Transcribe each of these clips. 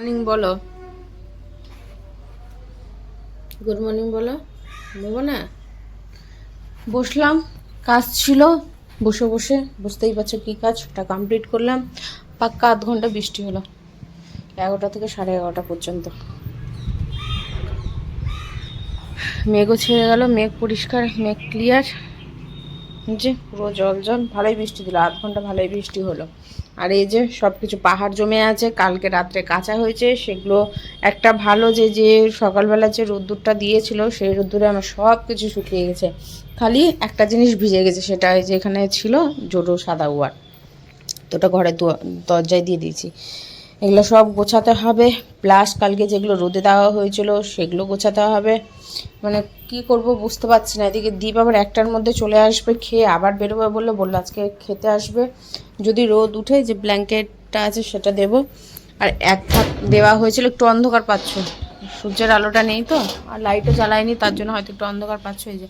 Morning বলো। Good morning বলো। দেবো না? বসলাম কাজ ছিল বসে বসে বুঝতেই পারছ কী কাজ ওটা কমপ্লিট করলাম পাক্কা আধ ঘণ্টা বৃষ্টি হলো এগারোটা থেকে সাড়ে এগারোটা পর্যন্ত। মেঘও ছেড়ে গেল মেঘ পরিষ্কার মেঘ ক্লিয়ার যে পুরো জল জল। ভালোই বৃষ্টি দিল, আধ ঘণ্টা ভালোই বৃষ্টি হলো। আর এই যে সব কিছু পাহাড় জমে আছে, কালকে রাত্রে কাঁচা হয়েছে, সেগুলো একটা ভালো যে যে সকালবেলা যে রোদ্দুরটা দিয়েছিল, সেই রোদ্দুরে আমার সব কিছু শুকিয়ে গেছে। খালি একটা জিনিস ভিজে গেছে, সেটা যে এখানে ছিল জোড়ো সাদা ওয়ার তো ওটা ঘরে দরজায় দিয়ে দিয়েছি। এগুলো সব গোছাতে হবে। প্লাস কালকে যেগুলো রোদে দেওয়া হয়েছিল সেগুলো গোছাতে হবে। মানে কি করব বুঝতে পারছি না। এদিকে দীপ আবার একটার মধ্যে চলে আসবে, খেয়ে আবার বেরোবে বললে বলল আজকে খেতে আসবে। যদি রোদ উঠে যে ব্ল্যাঙ্কেটটা আছে সেটা দেব। আর এক থাক দেওয়া হয়েছিল একটু অন্ধকার পাচ্ছ। সূর্যের আলোটা নেই তো, আর লাইটও জ্বালায়নি, তার জন্য হয়তো একটু অন্ধকার পাচ্ছ এই যে।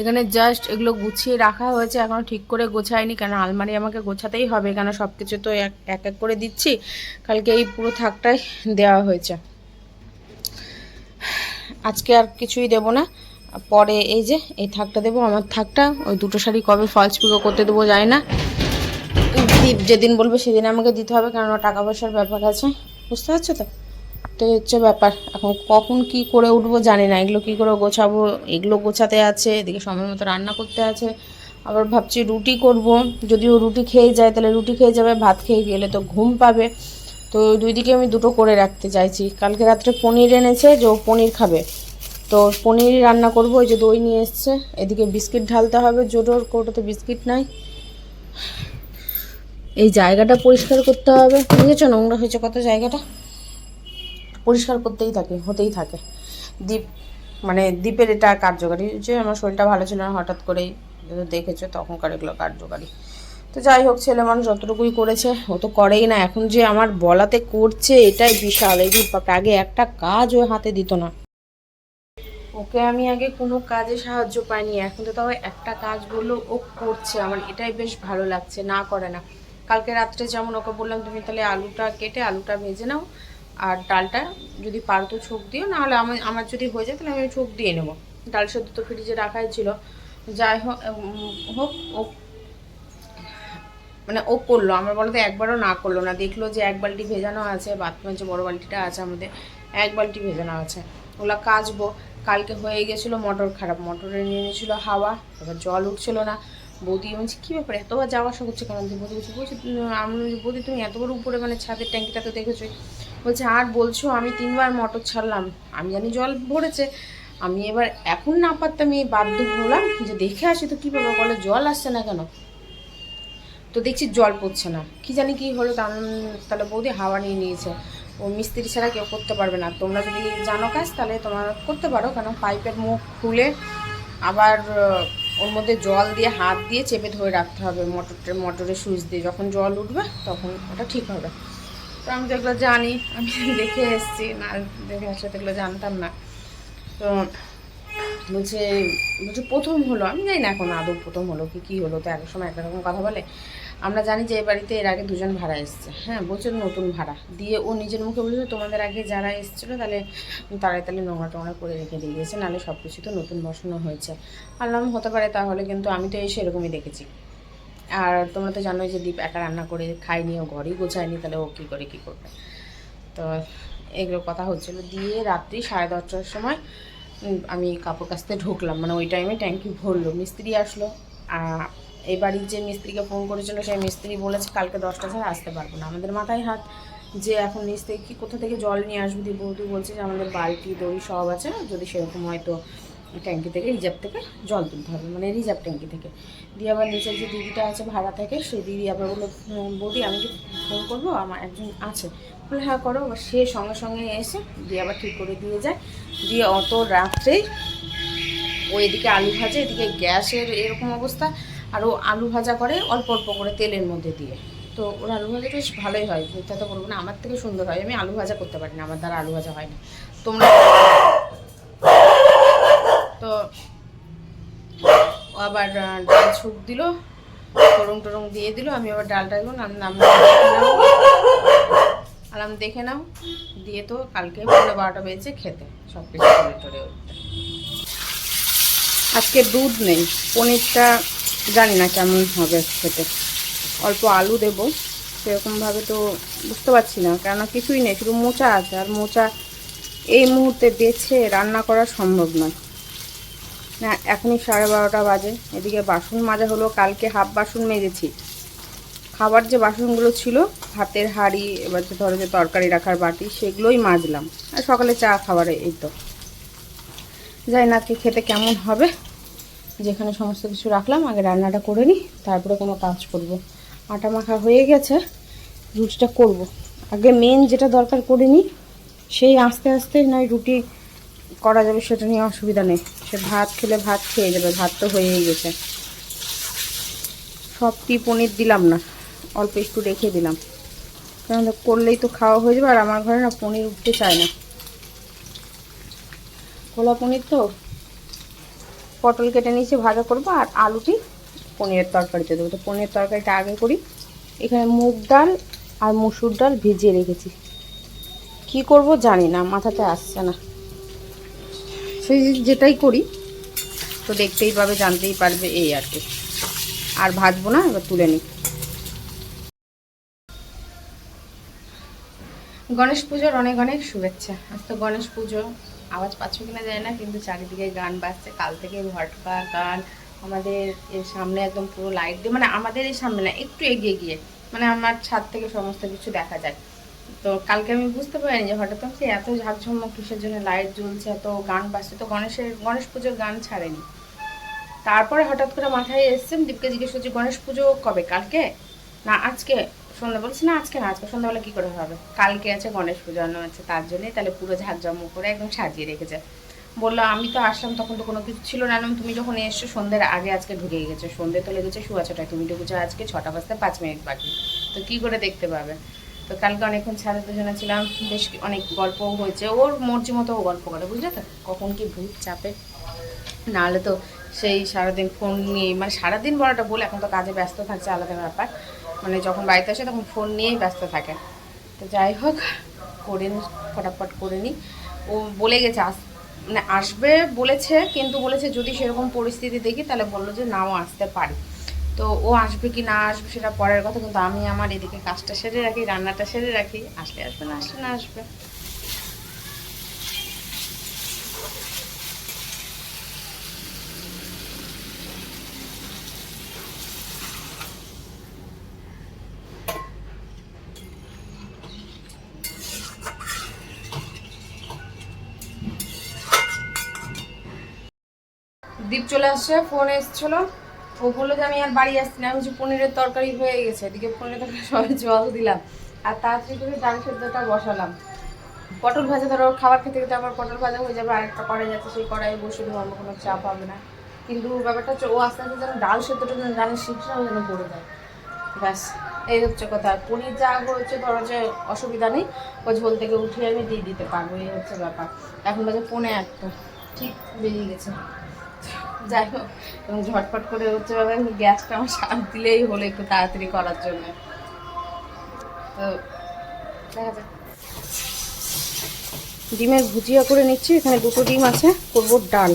এখানে জাস্ট এগুলো গুছিয়ে রাখা হয়েছে এখনও ঠিক করে গোছায়নি, কেন আলমারি আমাকে গোছাতেই হবে, কেন সব কিছু তো এক এক করে দিচ্ছি, কালকে এই পুরো থাকটাই দেওয়া হয়েছে। আজকে আর কিছুই দেব না, পরে এই যে, এই থাকটা দেবো, আমার থাকটা, ওই দুটো শাড়ি কবে ফলস পিকো করতে দেবো যায় না। যেদিন বলবে সেদিন আমাকে দিতে হবে, কেননা টাকা পয়সার ব্যাপার আছে, বুঝতে পারছ তো? তো হচ্ছে ব্যাপার। এখন কখন কি করে উঠবো জানি না। এগুলো কি করে গোছাবো? এগুলো গোছাতে আছে, এদিকে সময় মতো রান্না করতে আছে। আবার ভাবছি রুটি করব। যদি ও রুটি খেয়ে যায়, তাহলে রুটি খেয়ে যাবে, ভাত খেয়ে গেলে তো ঘুম পাবে। তো দুই দিকে আমি দুটো করে রাখতে চাইছি। কালকে রাত্রে পনির এনেছে যে পনির খাবে। তো পনিরই রান্না করব, ওই যে দই নিয়ে এসছে। এদিকে বিস্কিট ঢালতে হবে জোটোর কৌটোতে বিস্কিট নাই। এই জায়গাটা পরিষ্কার করতে হবে। বুঝেছ নোংরা হয়েছে কত জায়গাটা? পরিষ্কার করতেই থাকে, হতেই থাকে। দ্বীপ মানে দ্বীপের এটা কার্যকারী যে আমার শরীরটা ভালো ছিল না, হঠাৎ করেই যেহেতু দেখেছ তখনকার এগুলো কার্যকারী। তো যাই হোক, ছেলে মানুষ যতটুকুই করেছে, ও তো করেই না। এখন যে আমার বলাতে করছে, এটাই বিশাল। এই দীপ আগে একটা কাজ ও হাতে দিত না। ওকে আমি আগে কোনো কাজে সাহায্য পাইনি, এখন তো তাও একটা কাজ বলল, ও করছে। আমার এটাই বেশ ভালো লাগছে, না করে না। কালকে রাত্রে যেমন ওকে বললাম, তুমি তাহলে আলুটা কেটে আলুটা ভেজে নাও আর ডালটা যদি পারো তো ছোক দিও, নাহলে আমার আমার যদি হয়ে যায় তাহলে আমি ছোক দিয়ে নেব। ডাল সেদ্ধ তো ফ্রিজে রাখাই ছিল। যাই হোক হোক, ও মানে ও করল, আমার বলতে একবারও না করল না। দেখল যে এক বালতি ভেজানো আছে বাথরুমের যে বড় বালতিটা আছে আমাদের, এক বালতি ভেজানো আছে। ওগুলো কাচবো। কালকে হয়ে গেছিল মোটর খারাপ। মোটরে নিয়ে নিয়েছিল হাওয়া, এবার জল উঠছিল না। বৌদি আমি বলছি, কী ব্যাপার? এতবার যাওয়া আসা করছে কেন? বৌদি বলছি বলছি আমি বৌদি তুমি এতবার উপরে মানে ছাদের ট্যাঙ্কিটা তো দেখেছ বলছে আর বলছো আমি তিনবার মোটর ছাড়লাম। আমি জানি জল ভরেছে। আমি এবার এখন না পারতাম এই বাধ্য হলাম যে দেখে আসি তো কী ব্যাপার বলে জল আসছে না কেন? তো দেখছি জল পড়ছে না। কি জানি কি হলো তাহলে বৌদি হাওয়া নিয়ে নিয়েছে। ও মিস্ত্রি ছাড়া কেউ করতে পারবে না। তোমরা যদি জানো কাজ তাহলে তোমরা করতে পারো কারণ পাইপের মুখ খুলে আবার ওর মধ্যে জল দিয়ে হাত দিয়ে চেপে ধরে রাখতে হবে মোটরটা মোটরের সুইচ দিয়ে। যখন জল উঠবে তখন ওটা ঠিক হবে। তো আমি তো এগুলো জানি, আমি দেখে এসেছি। না, দেখে আসলে এগুলো জানতাম না। তো বলছে বলছে, প্রথম হলো, আমি জানি না এখন আদৌ প্রথম হলো কি, কী হলো, তো এক সময় এক রকম কথা বলে। আমরা জানি যে এই বাড়িতে এর আগে দুজন ভাড়া এসছে। হ্যাঁ বলছে নতুন ভাড়া। দিয়ে ও নিজের মুখে বলেছে, তোমাদের আগে যারা এসেছিল তাহলে তারাই তাহলে নোংরা টোংরা করে রেখে দিয়ে গেছে, নাহলে সব কিছু তো নতুন বসানো হয়েছে। আল্লাহ হতে পারে তাহলে কিন্তু আমি তো এসে এরকমই দেখেছি। আর তোমরা তো জানোই যে দীপ একা রান্না করে খায়নি, ও ঘরেই গোছায়নি, তাহলে ও কী করে, কী করবে? তো এগুলো কথা হচ্ছিল। দিয়ে রাত্রি সাড়ে দশটার সময় আমি কাপড় কাচতে ঢুকলাম। মানে ওই টাইমে ট্যাঙ্কি ভরলো মিস্ত্রি আসলো। আর এই বাড়ির যে মিস্ত্রিকে ফোন করেছিল, সেই মিস্ত্রি বলেছে কালকে দশটা ছাড়া আসতে পারব না। আমাদের মাথায় হাত যে এখন নিচ থেকে কি, কোথা থেকে জল নিয়ে আসব দিয়ে বৌদি বলছে যে আমাদের বালতি, দড়ি সব আছে না? যদি সেরকম হয়তো ট্যাঙ্কি থেকে রিজার্ভ থেকে জল তুলতে হবে মানে রিজার্ভ ট্যাঙ্কি থেকে। দিয়ে আবার নিচে যে দিদিটা আছে ভাড়া থেকে সেই দিদি আবার বলল "হুম, বৌদি আমি কি ফোন করব? আমার একজন আছে। বলে হ্যাঁ করো। আবার সে সঙ্গে সঙ্গে এসে দিয়ে আবার ঠিক করে দিয়ে যায়। দিয়ে অত রাত্রেই ও এদিকে আলু ভাজে এদিকে গ্যাসের এরকম অবস্থা। আর ও আলু ভাজা করে অল্প অল্প করে তেলের মধ্যে দিয়ে। তো ওর আলু ভাজা বেশ ভালোই হয়। মিথ্যা তো বলব না আমার থেকে সুন্দর হয়। আমি আলু ভাজা করতে পারি না আমার দ্বারা আলু ভাজা হয় না। তোমরা তো আবার ডাল ছুক দিল টরং টরং দিয়ে দিল, আমি আবার ডালটা দিলাম নাম আলাম দেখে নাও। দিয়ে তো কালকে পনেরো বারোটা বেজেছে খেতে সব কিছু করে টরে উঠতে। আজকে দুধ নেই, পনিরটা জানি না কেমন হবে খেতে। অল্প আলু দেবো, সেরকমভাবে তো বুঝতে পারছি না, কেননা কিছুই নেই, শুধু মোচা আছে, আর মোচা এই মুহূর্তে বেছে রান্না করা সম্ভব নয়। না, এখনই সাড়ে বারোটা বাজে। এদিকে বাসন মাজা হলো, কালকে হাফ বাসন মেজেছি। খাবার যে বাসনগুলো ছিল হাতের হাঁড়ি, এবার যে ধরো যে তরকারি রাখার বাটি, সেগুলোই মাজলাম। আর সকালে চা খাবারে, এই তো। যাই না খেতে কেমন হবে? যেখানে সমস্ত কিছু রাখলাম, আগে রান্নাটা করে নিই, তারপরে কোনো কাজ করব। আটা মাখা হয়ে গেছে, রুটিটা করব। আগে মেন যেটা দরকার করে নিই, সেই আস্তে আস্তে নয়, রুটি করা যাবে সেটা নিয়ে অসুবিধা নেই। সে ভাত খেলে ভাত খেয়ে যাবে, ভাত তো হয়েই গেছে। সবটি পনির দিলাম না, অল্প একটু রেখে দিলাম। কারণ করলেই তো খাওয়া হয়ে যাবে, আর আমার ঘরে না পনির উঠতে চায় না। খোলা পনির তো। পটল কেটে নিয়েছি, ভাজা করব, আর আলুটি পনিরের তরকারিতে দেবো। তো পনিরের তরকারিটা আগে করি। এখানে মুগ ডাল আর মুসুর ডাল ভিজিয়ে রেখেছি। কি করব জানি না, মাথাতে আসছে না। সেই যেটাই করি, তো দেখতেই পাবে, জানতেই পারবে এই আর কি। আর ভাজবো না, এবার তুলে নিই। গণেশ পুজোর অনেক অনেক শুভেচ্ছা। আজ তো গণেশ পুজো, আওয়াজ পাচ্ছ কিনা যায় না, কিন্তু চারিদিকে গান বাজছে। কাল থেকে ভটকা গান, আমাদের এর সামনে একদম পুরো লাইট দিয়ে মানে আমাদের এই সামনে না, একটু এগিয়ে গিয়ে মানে আমার ছাদ থেকে সমস্ত কিছু দেখা যায়। তো কালকে আমি বুঝতে পারিনি যে হঠাৎ আমি এত ঝাঁকঝমক কিসের জন্য লাইট জ্বলছে, এত গান বাজছে, তো গণেশের, গণেশ পুজোর গান ছাড়েনি। তারপরে হঠাৎ করে মাথায় এসছে, আমি দীপকে জিজ্ঞেস করছি, গণেশ পুজো কবে? কালকে? না, আজকে। সন্ধ্যা বলছি, না, আজকে না, আজকে সন্ধ্যাবেলা কী করে হবে? কালকে আছে গণেশ পুজো। আছে তার জন্যই তাহলে পুরো ঝাঁকজমক করে একদম সাজিয়ে রেখেছে। বলল, আমি তো আসলাম, তখন তো কোনো কিছু ছিল না এরম তুমি যখন এসছো, সন্ধ্যের আগে আজকে ঢুকে গেছো। সন্ধ্যে তো লেগেছে, শুয়া ছটায় তুমি ঢুকেছো আজকে ছটা বাজতে পাঁচ মিনিট বাকি। তো কি করে দেখতে পাবে? তো কালকে অনেকক্ষণ ছাদে দুজনে ছিলাম, বেশ অনেক গল্পও হয়েছে। ওর মর্জি মতো ও গল্প করে, বুঝলে তো? কখন কি ভূত চাপে। নাহলে তো সেই সারাদিন ফোন নিয়ে মানে সারাদিন বলাটা বলে এখন তো কাজে ব্যস্ত থাকছে, আলাদা ব্যাপার। মানে যখন বাড়িতে আসে তখন ফোন নিয়েই ব্যস্ত থাকে। তো যাই হোক, করে নি, ফটাফট করে নিই ও বলে গেছে, আস মানে আসবে বলেছে, কিন্তু বলেছে যদি সেরকম পরিস্থিতি দেখি, তাহলে বলল যে নাও আসতে পারি। তো ও আসবে কি না আসবে সেটা পরের কথা, কিন্তু আমি আমার এদিকে কাজটা সেরে রাখি, রান্নাটা সেরে রাখি, আসলে আসবে না, আসলে না আসবে। দীপ চলে আসছে, ফোন এসছিল। ও বলল যে আমি আর বাড়ি আসছি না, আমি বলছি, পনিরের তরকারি হয়ে গেছে। এদিকে পনিরের তরকারি সবাই জল দিলাম। আর তাড়াতাড়ি করে ডাল সেদ্ধটা বসালাম। পটল ভাজা ধরো, খাবার খেতে খেতে আমার পটল ভাজা হয়ে যাবে, আরেকটা কড়াই যাচ্ছে সেই কড়াইয়ে বসে দেবো, আমার কোনো চাপ হবে না। কিন্তু ব্যাপারটা হচ্ছে, ও আস্তে আস্তে যেন ডাল সেদ্ধটা যেন ডালের সিটটাও যেন পড়ে যায়। ব্যাস, এই হচ্ছে কথা। পনির যা হচ্ছে ধরো যে অসুবিধা নেই ও ঝোল থেকে উঠিয়ে আমি দিয়ে দিতে পারব, এই হচ্ছে ব্যাপার। এখন বাজে পনে একটা। ঠিক, বেরিয়ে গেছে। যাই হোক এবং ঝটপট করে হচ্ছে গ্যাসটা আমার শাক দিলেই হলো একটু তাড়াতাড়ি করার জন্য। তো দেখা যাক। ডিমের ভুজিয়া করে নিচ্ছি, এখানে দুটো ডিম আছে, করব ডাল।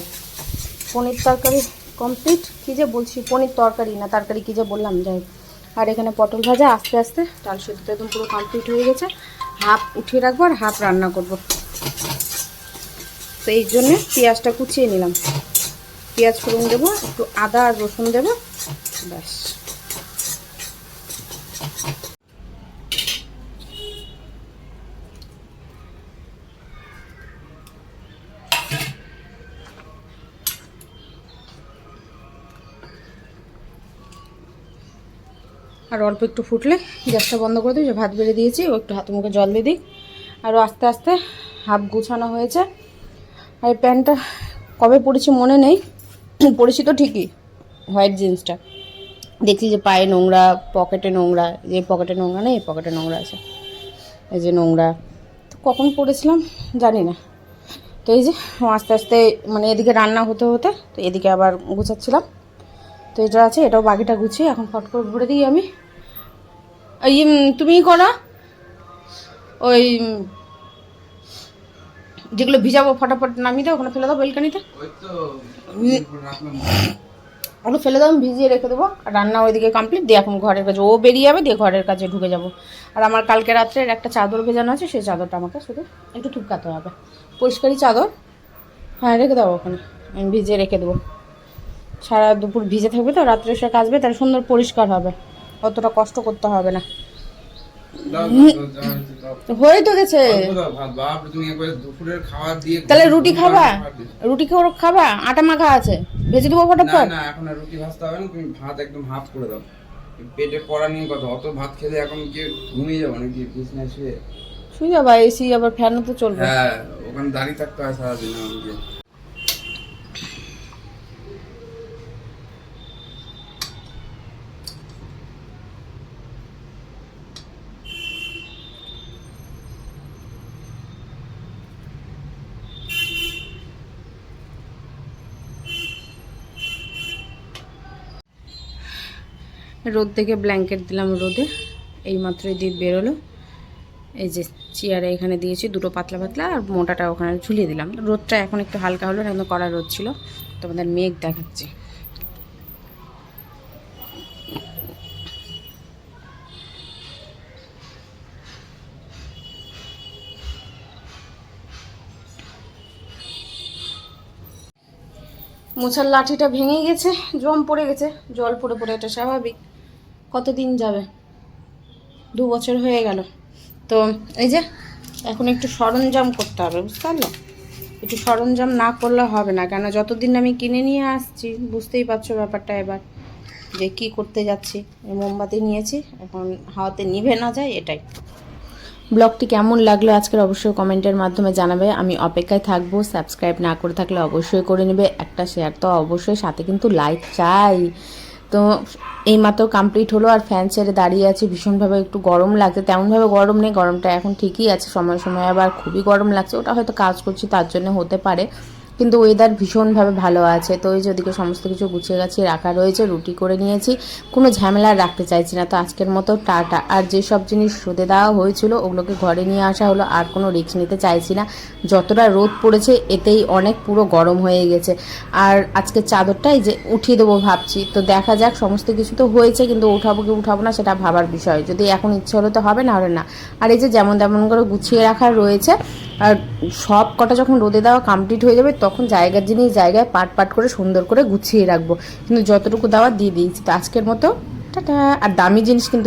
পনির তরকারি কমপ্লিট কী যে বলছি, পনির তরকারি না, তরকারি কী যে বললাম, যাই। আর এখানে পটল ভাজা আস্তে আস্তে, ডাল সেদ্ধ একদম পুরো কমপ্লিট হয়ে গেছে। হাফ উঠিয়ে রাখব আর হাফ রান্না করব। তো এই জন্যে পেঁয়াজটা কুচিয়ে নিলাম। পেঁয়াজ ফোড়ন দেবো, একটু আদা আর রসুন দেবো, ব্যাস। আর অল্প একটু ফুটলে গ্যাসটা বন্ধ করে দিই যে ভাত বেড়ে দিয়েছি, ও একটু হাতে মুখে জল দিয়ে দিই। আরও আস্তে আস্তে হাফ গুছানো হয়েছে। আর এই প্যান্টটা কবে পড়েছি মনে নেই পরেছি তো ঠিকই, হোয়াইট জিন্সটা। দেখছি যে পায়ে নোংরা, পকেটে নোংরা, যে পকেটে নোংরা নেই, এই পকেটে নোংরা আছে। এই যে নোংরা। তো কখন পড়েছিলাম জানি না। তো এই যে আস্তে আস্তে মানে এদিকে রান্না হতে হতে, তো এদিকে আবার গুছাচ্ছিলাম। তো এটা আছে, এটাও বাকিটা গুছিয়ে এখন ফট করে ভরে দিই আমি। এই তুমিই করো। ওই যেগুলো ভিজাবো, ফটাফট নামিয়ে দাও, ওখানে ফেলে দাও বেলকানিতে। ওই তো ওগুলো ফেলে দাও, আমি ভিজিয়ে রেখে দেবো। আর রান্না ওইদিকে কমপ্লিট দিয়ে এখন ঘরের কাছে ও বেরিয়ে যাবে, দিয়ে ঘরের কাছে ঢুকে যাব। আর আমার কালকে রাত্রের একটা চাদর ভেজানো আছে, সেই চাদরটা আমাকে শুধু একটু থুপকাতে হবে। পরিষ্কারই চাদর। হ্যাঁ রেখে দেবো ওখানে। আমি ভিজিয়ে রেখে দেবো। সারা দুপুর ভিজে থাকবে তো, রাত্রে সে কাচবে তাহলে সুন্দর পরিষ্কার হবে। অতটা কষ্ট করতে হবে না দাও, দাও, দাও, যা হয়েছে দাও। তো হয়ে তো গেছে। তাহলে রুটি খাবা? রুটি খাবা? আটা মাখা আছে। ভেজে দেবো ফটাফট? না এখন রুটি ভাজতে হবে না তুমি ভাত একদম হাফ করে দাও। পেটে পড়া নিয়ে কথা অত ভাত খেলে এখন কি ঘুমিয়ে যাব নাকি? বিছনায় শুয়ে? শুয়ে যাবা এসি আবার ফ্যানও তো চলবে। হ্যাঁ ওখানে দাঁড়িয়ে থাকতে হয় সারাদিন আমাকে। রোদ থেকে ব্ল্যাঙ্কেট দিলাম রোদে। এই মাত্রই দিয়ে বেরোলো। এই যে চেয়ারে এখানে দিয়েছি, দুটো পাতলা পাতলা আর মোটাটা ওখানে ঝুলিয়ে দিলাম। রোদটা এখন একটু হালকা হলো না একদম কড়া রোদ ছিল। তোমাদের মেঘ দেখাচ্ছে। মোছার লাঠিটা ভেঙে গেছে, জম পড়ে গেছে। জল পড়ে পড়ে এটা স্বাভাবিক। কতদিন যাবে? দু বছর হয়ে গেল। তো এই যে, এখন একটু সরঞ্জাম করতে হবে, বুঝতে পারল? একটু সরঞ্জাম না করলে হবে না কেন যতদিন আমি কিনে নিয়ে আসছি, বুঝতেই পারছ ব্যাপারটা এবার। যে কি করতে যাচ্ছি মোমবাতি নিয়েছি, এখন হাওয়াতে নিভে না যায়, এটাই। ব্লগটি কেমন লাগল আজকের অবশ্যই কমেন্টের মাধ্যমে জানাবে। আমি অপেক্ষায় থাকব, সাবস্ক্রাইব না করে থাকলে অবশ্যই করে নেবে। একটা শেয়ার তো অবশ্যই, সাথে কিন্তু লাইক চাই। তো এই মাত্র কমপ্লিট হলো আর ফ্যান ছেড়ে দাঁড়িয়ে আছে। ভীষণভাবে একটু গরম লাগছে। তেমনভাবে গরম নেই, গরমটা এখন ঠিকই আছে। সময় সময় আবার খুবই গরম লাগছে। ওটা হয়তো কাজ করছি, তার জন্য হতে পারে। কিন্তু ওয়েদার ভীষণভাবে ভালো আছে। তো ওই যে ওদিকে সমস্ত কিছু গুছিয়ে গাছিয়ে রাখা রয়েছে, রুটি করে নিয়েছি। কোনো ঝামেলা রাখতে চাইছি না। তো আজকের মতো টাটা। আর যেসব জিনিস রোদে দেওয়া হয়েছিল, ওগুলোকে ঘরে নিয়ে আসা হলো। আর কোনো রিস্ক নিতে চাইছি না। যতটা রোদ পড়েছে, এতেই অনেক পুরো গরম হয়ে গেছে। আর আজকে চাদরটাই যে উঠিয়ে দেবো ভাবছি। তো দেখা যাক, সমস্ত কিছু তো হয়েছে, কিন্তু উঠাবো কি উঠাবো না, সেটা ভাবার বিষয়। যদি এখন ইচ্ছে হলে তো হবে, না হলে না। আর এই যে যেমন তেমন করে গুছিয়ে রাখা রয়েছে, আর সব কটা যখন রোদে দেওয়া কমপ্লিট হয়ে যাবে তখন জায়গার জিনিস জায়গায় পাট পাট করে সুন্দর করে গুছিয়ে রাখব। কিন্তু যতটুকু দাওয়া দিয়ে দিয়েছি, তো আজকের মতো, টাটা। আর দামি জিনিস কিন্তু